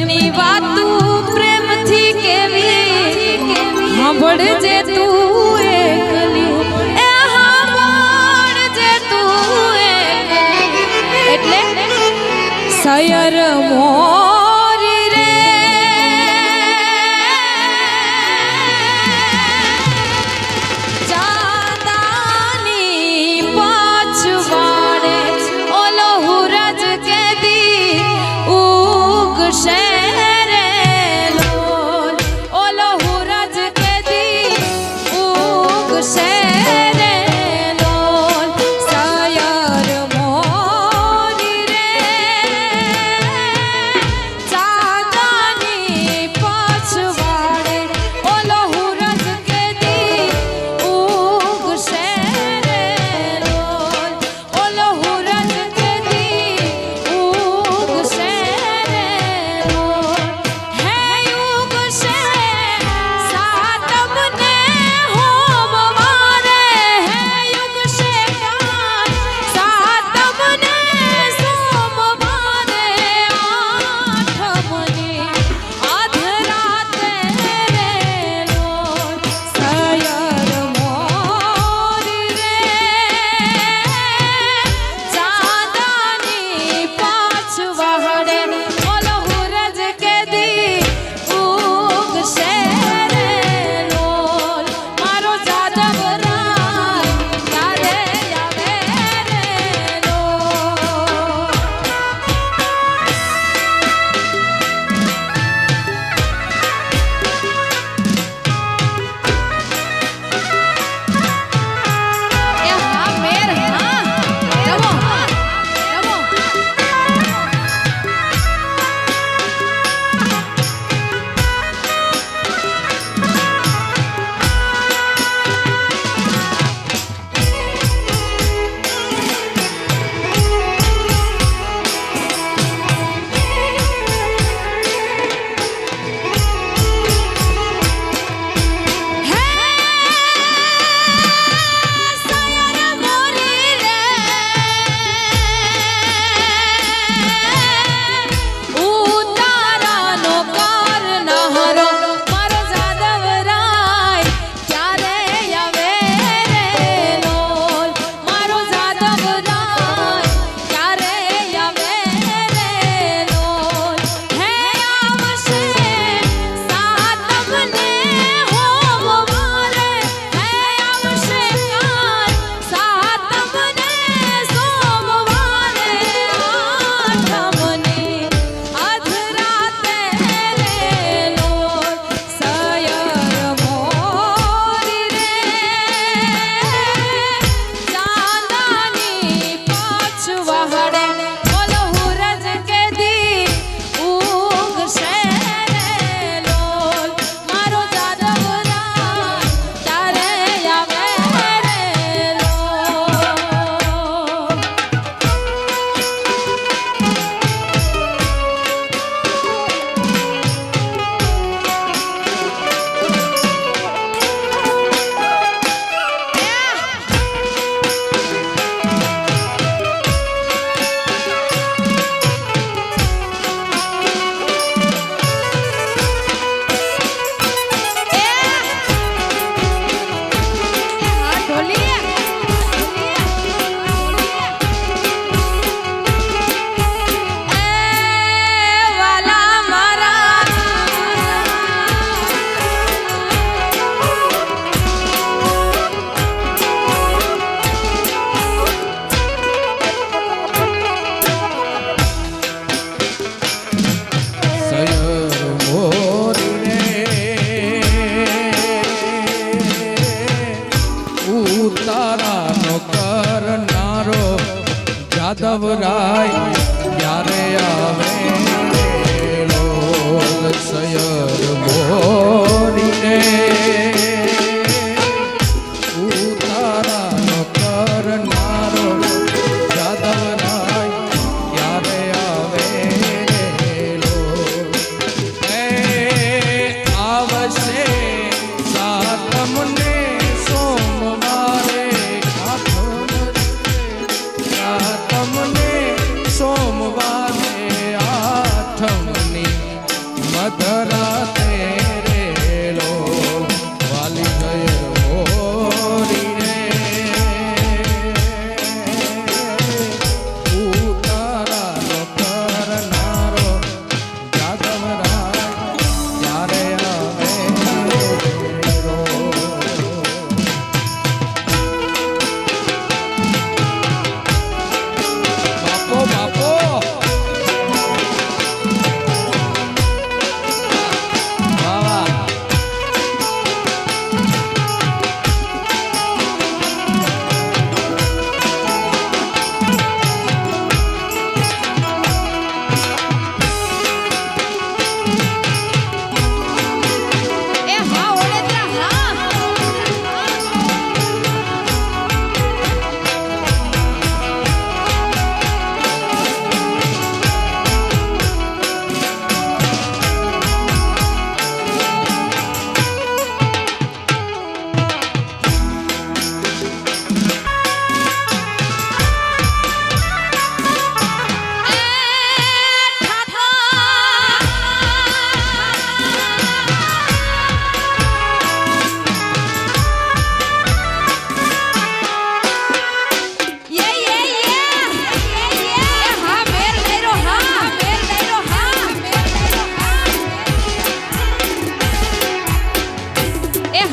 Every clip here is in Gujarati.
તની વાતું પ્રેમથી કેવી? સાંભળજે તું એકલી. એ સાંભળજે તું એટલે સયર મોર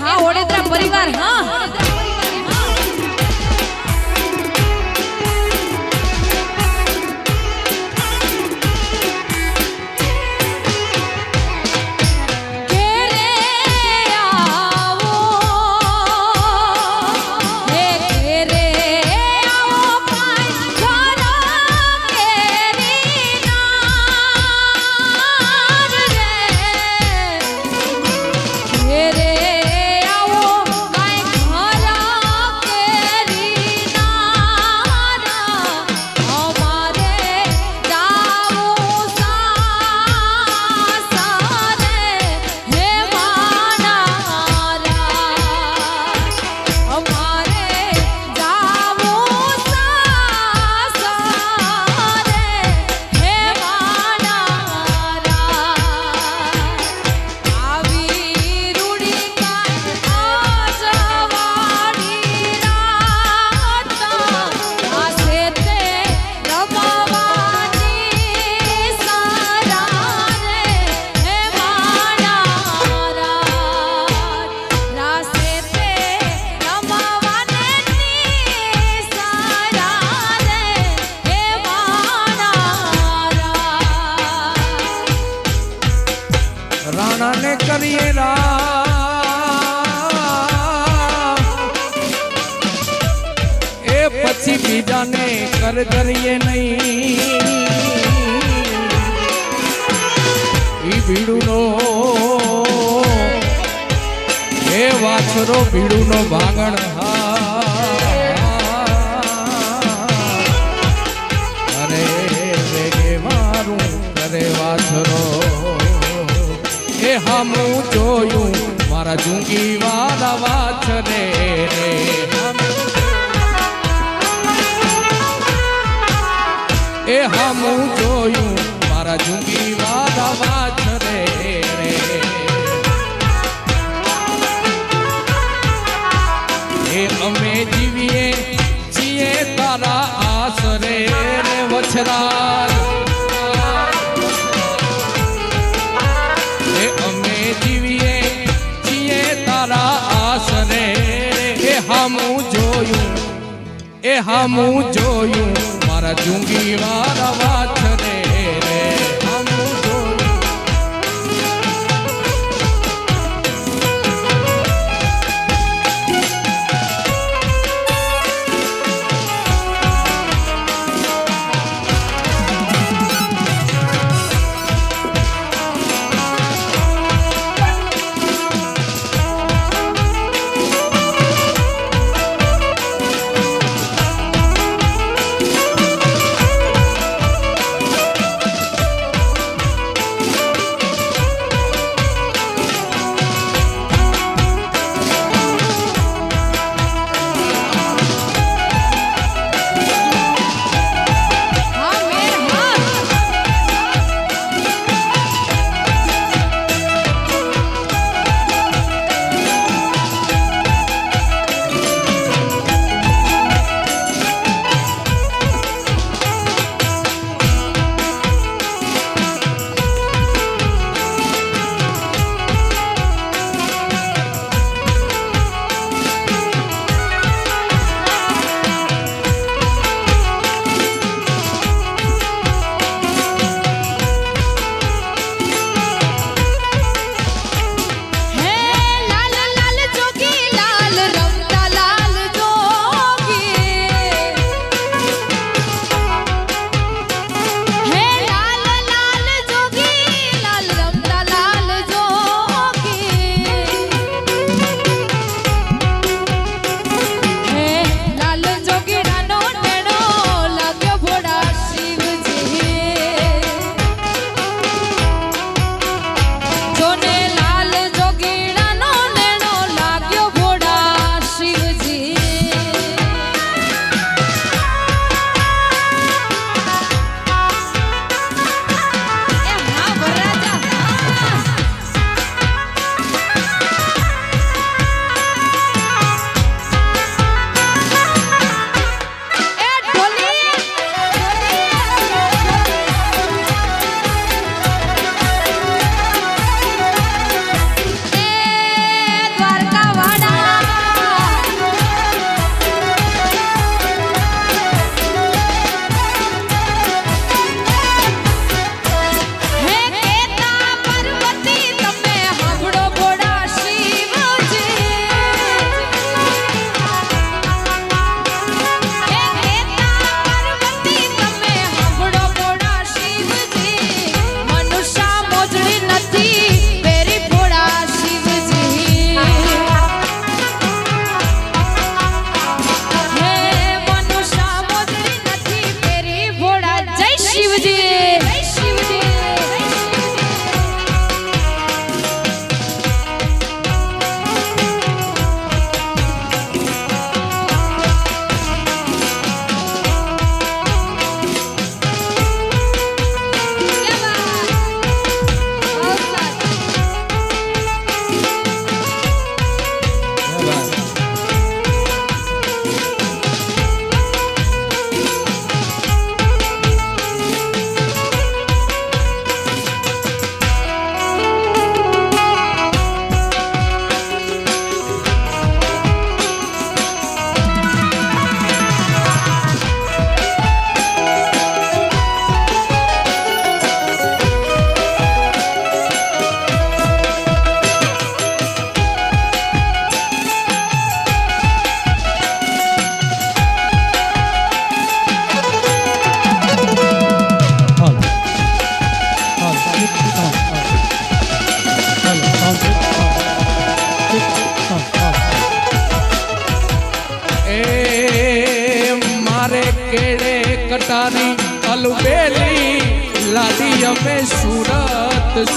હા ઓડેદરા પરિવાર હા. કર કરીએ નહીં. ઈ ભીડુનો એ વાછરો ભીડુનો ભાંગણ અરે વેગે મારું કરે વાછરો. એ હામું જોયું, મારા જુંગી વાળા વાછરે રે. હામું જોયું. મારા જુંગી વાલા વાછરે રે એ અમે જીવીએ છીએ તારા આસરે રે વછરા અમે જીવીએ છીએ તારા આસરે એ હામું જોયું, એ હમું જોયું. મારા જુંગી વાળા વાછરે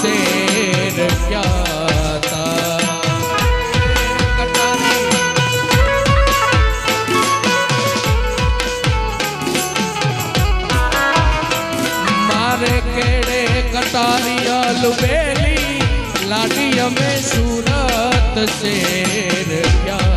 સુરત શેર ગયા તા મારે કેડે કટારી અલબેલી લાડી અમે સુરત શેર ગયા